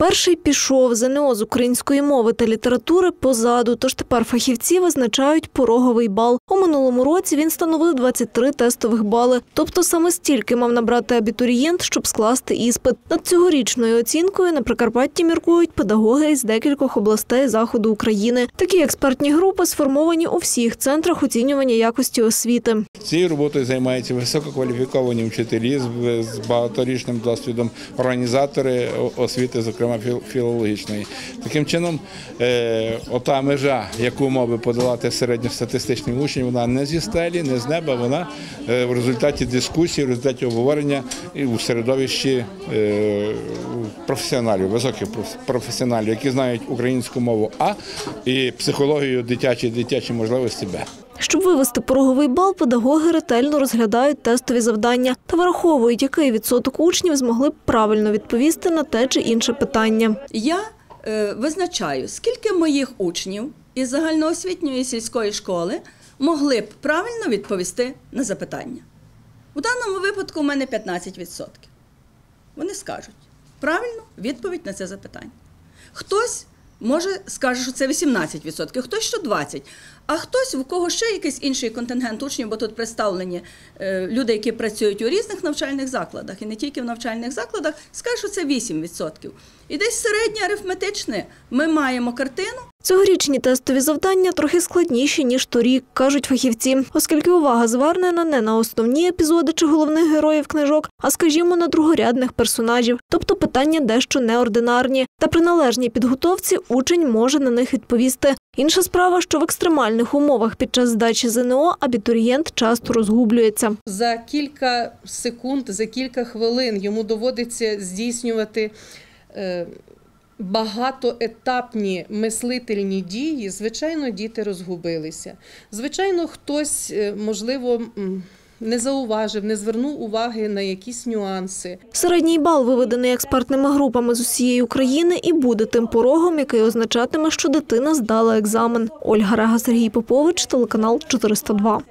Перший пішов ЗНО з української мови та літератури позаду, тож тепер фахівці визначають пороговий бал. У минулому році він становив 23 тестових бали. Тобто саме стільки мав набрати абітурієнт, щоб скласти іспит. Над цьогорічною оцінкою на Прикарпатті міркують педагоги із декількох областей заходу України. Такі експертні групи сформовані у всіх центрах оцінювання якості освіти. Цією роботою займаються висококваліфіковані вчителі з, багаторічним досвідом, організатори освіти, зокрема філ- філологічної. Таким чином, е, ота межа, яку мав би подолати середньостатистичний учень, вона не зі стелі, не з неба, вона е, в результаті дискусії, в результаті обговорення і у середовищі е, професіоналів, високих проф- професіоналів, які знають українську мову А і психологію дитячі, дитячі можливості Б. Щоб вивести пороговий бал, педагоги ретельно розглядають тестові завдання та враховують, який відсоток учнів змогли б правильно відповісти на те чи інше питання. Я е, визначаю, скільки моїх учнів із загальноосвітньої сільської школи могли б правильно відповісти на запитання. У даному випадку у мене 15%. Вони скажуть правильну відповідь на це запитання. Хтось може скаже, що це 18%, хтось що 20%, а хтось, у кого ще якийсь інший контингент учнів, бо тут представлені е, люди, які працюють у різних навчальних закладах, і не тільки в навчальних закладах, скаже, що це 8%. І десь середнє арифметичне ми маємо картину, Цьогорічні тестові завдання трохи складніші ніж торік, кажуть фахівці, оскільки увага звернена не на основні епізоди чи головних героїв книжок, а скажімо, на другорядних персонажів, тобто питання дещо неординарні. Та при належній підготовці учень може на них відповісти. Інша справа, що в екстремальних умовах під час здачі ЗНО абітурієнт часто розгублюється. за кілька секунд, за кілька хвилин йому доводиться здійснювати е, багатоетапні мислительні дії. Звичайно, діти розгубилися. Звичайно, хтось, е, можливо, не зауважив, не звернув уваги на якісь нюанси. Середній бал, виведений експертними групами з усієї України, і буде тим порогом, який означатиме, що дитина здала екзамен. Ольга Рега, Сергій Попович, телеканал 402.